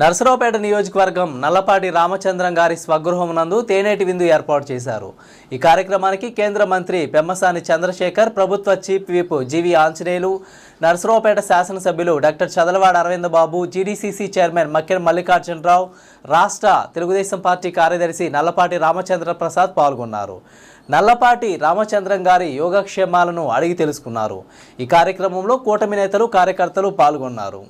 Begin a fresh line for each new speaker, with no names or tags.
నరసరావుపేట నియోజకవర్గం నల్లపాటి రామచంద్రం గారి స్వగృహం నందు తేనేటి విందు ఏర్పాటు చేశారు. ఈ కార్యక్రమానికి కేంద్ర మంత్రి పెమ్మసాని చంద్రశేఖర్ ప్రభుత్వ chief whip G V Anjaneyulu Narasaraopet శాసనసభ్యులు doctor Chadalavada Aravind Babu GDCC chairman Makken Mallikarjuna Rao రాష్ట్ర తెలుగుదేశం పార్టీ కార్యదర్శి నల్లపాటి రామచంద్ర ప్రసాద్ పాల్గొన్నారు. నల్లపాటి రామచంద్రం గారి యోగక్షేమాలను అడిగి తెలుసుకున్నారు. ఈ కార్యక్రమంలో కూటమి నేతలు కార్యకర్తలు పాల్గొన్నారు.